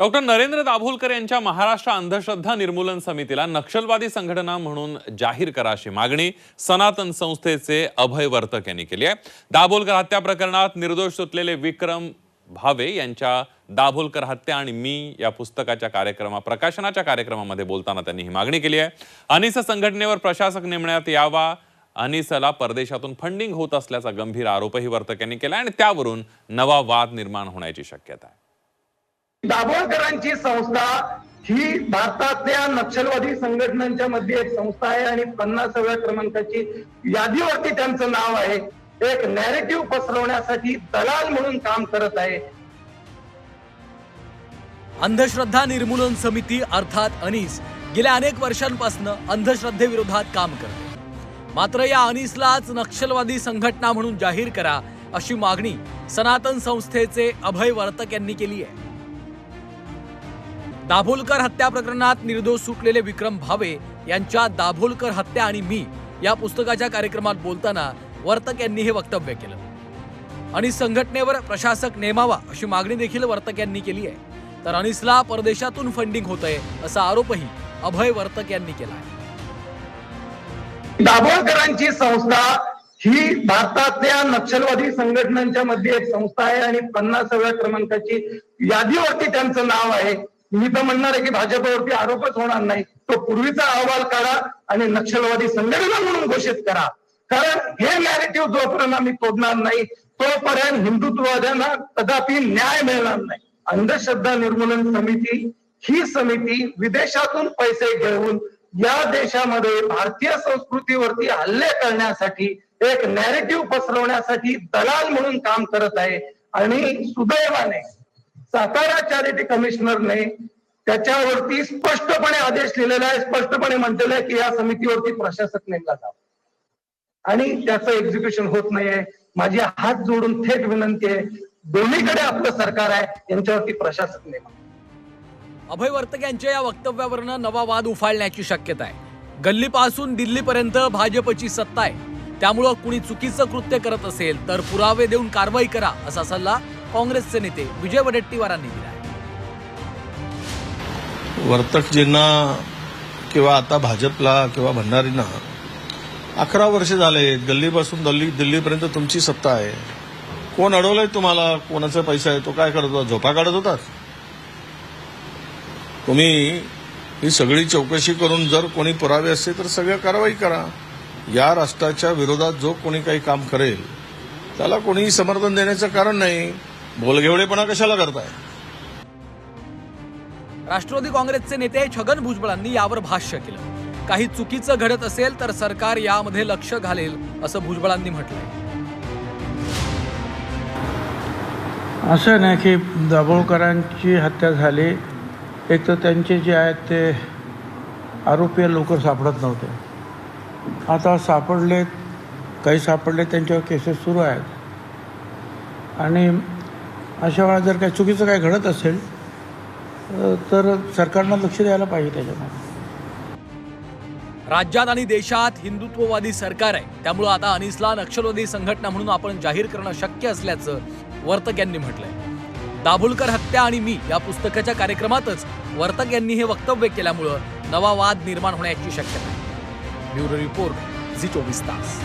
Doctor Narendra Dabholkar यांच्या महाराष्ट्र अंधश्रद्धा निर्मूलन समितीला नक्षलवादी संघटना म्हणून जाहीर करा अशी मागणी सनातन संस्थेचे अभय वर्तक यांनी केली आहे. दाभोलकर हत्या प्रकरणात निर्दोष सुटलेले विक्रम भावे यांच्या दाभोलकर हत्या आणि मी या पुस्तकाच्या कार्यक्रमा प्रकाशनाच्या कार्यक्रमामध्ये बोलताना त्यांनी ही मागणी केली आहे. अनिस संघटनेवर प्रशासक नेमण्यात यावा. अनिसला परदेशातून फंडिंग होत असल्याचा गंभीर आरोपही वर्तक यांनी केला आणि त्यावरून नवा वाद निर्माण होण्याची शक्यता आहे. दाभोळकरांची संस्था ही भारतातल्या नक्षलवादी संघटनांच्या मध्ये एक संस्था आहे आणि पन्नासाव्या क्रमांकाची यादीवरती त्यांचं नाव आहे. एक नॅरेटिव्ह पसरवण्यासाठी दलाल म्हणून काम करत आहे. अंधश्रद्धा निर्मूलन समिती अर्थात अनीस गेल्या अनेक वर्षांपासून अंधश्रद्धेविरोधात काम करते मात्र या अनीसलाच नक्षलवादी संघटना म्हणून जाहीर करा अशी मागणी सनातन संस्थेचे अभय वर्तक यांनी केली आहे. दाभोलकर हत्या प्रकरणात निर्दोष सुटलेले विक्रम भावे यांच्या दाभोलकर हत्या आणि मी या पुस्तकाच्या कार्यक्रमात बोलताना वर्तक यांनी हे वक्तव्य केलं. आणि संघटनेवर प्रशासक नेमावा अशी मागणी देखील वर्तक यांनी केली आहे. तर अनिसला परदेशातून फंडिंग होतंय असा आरोपही अभय वर्तक यांनी केला आहे. दाभोळकरांची संस्था ही भारतातल्या नक्षलवादी संघटनांच्या मध्ये एक संस्था आहे आणि पन्नासाव्या क्रमांकाची यादीवरती त्यांचं नाव आहे. मी तर म्हणणार आहे की भाजपवरती आरोपच होणार नाही. तो पूर्वीचा अहवाल काढा आणि नक्षलवादी संघटना म्हणून घोषित करा. कारण हे नॅरेटिव्ह जोपर्यंत आम्ही तोडणार नाही तोपर्यंत हिंदुत्ववाद्यांना कदापि न्याय मिळणार नाही. अंधश्रद्धा निर्मूलन समिती ही समिती विदेशातून पैसे घेऊन या देशामध्ये भारतीय संस्कृतीवरती हल्ले करण्यासाठी एक नॅरेटिव्ह पसरवण्यासाठी दलाल म्हणून काम करत आहे. आणि सुदैवाने सातारा चॅरिटी कमिशनरने त्याच्यावरती स्पष्टपणे आदेश लिहिलेला आहे. स्पष्टपणे म्हटलेलं आहे की या समितीवरती प्रशासक नेमला जावा. आणि त्याचं एक्झिक्युशन होत नाहीये. माझी हात जोडून थेट विनंती आहे. दोन्हीकडे आपलं सरकार आहे. यांच्यावरती प्रशासक नेमा. अभय वर्तक यांच्या या वक्तव्यावरनं नवा वाद उफाळण्याची शक्यता आहे. गल्लीपासून दिल्लीपर्यंत भाजपची सत्ता आहे. त्यामुळं कुणी चुकीचं कृत्य करत असेल तर पुरावे देऊन कारवाई करा असा सल्ला काँग्रेसचे नेते विजय वडेट्टीवारांनी दिला आहे वर्तकजींना किंवा आता भाजपला किंवा भंडारींना अकरा वर्ष झाले गल्लीपासून दिल्ली दिल्लीपर्यंत तुमची सत्ता आहे. कोण अडवलंय तुम्हाला? कोणाचा पैसा आहे? तो काय करत होता? झोपा काढत होतात? तुम्ही ही सगळी चौकशी करून जर कोणी पुरावे असते तर सगळं कारवाई करा. या राष्ट्राच्या विरोधात जो कोणी काही काम करेल त्याला कोणीही समर्थन देण्याचं कारण नाही. बोलघेवडेपणा कशाला करताय? राष्ट्रवादी काँग्रेसचे नेते छगन भुजबळांनी यावर भाष्य केलं. काही चुकीचं घडत असेल तर सरकार यामध्ये लक्ष घालेल असं भुजबळांनी म्हटलंय. असं नाही की दाभोळकरांची हत्या झाली एक तर त्यांचे जे आहेत ते आरोपी लवकर सापडत नव्हते. आता सापडले काही सापडले त्यांच्यावर केसेस सुरू आहेत. आणि अशा वेळा जर काही चुकीचं काही घडत असेल तर सरकारनं लक्ष द्यायला पाहिजे त्याच्यामध्ये. राज्यात आणि देशात हिंदुत्ववादी सरकार आहे. त्यामुळं आता अनिसला नक्षलवादी संघटना म्हणून आपण जाहीर करणं शक्य असल्याचं वर्तक यांनी म्हटलंय. दाभोलकर हत्या आणि मी या पुस्तकाच्या कार्यक्रमातच वर्तक यांनी हे वक्तव्य केल्यामुळं नवा वाद निर्माण होण्याची शक्यता आहे. ब्युरो रिपोर्ट झी चोवीस तास.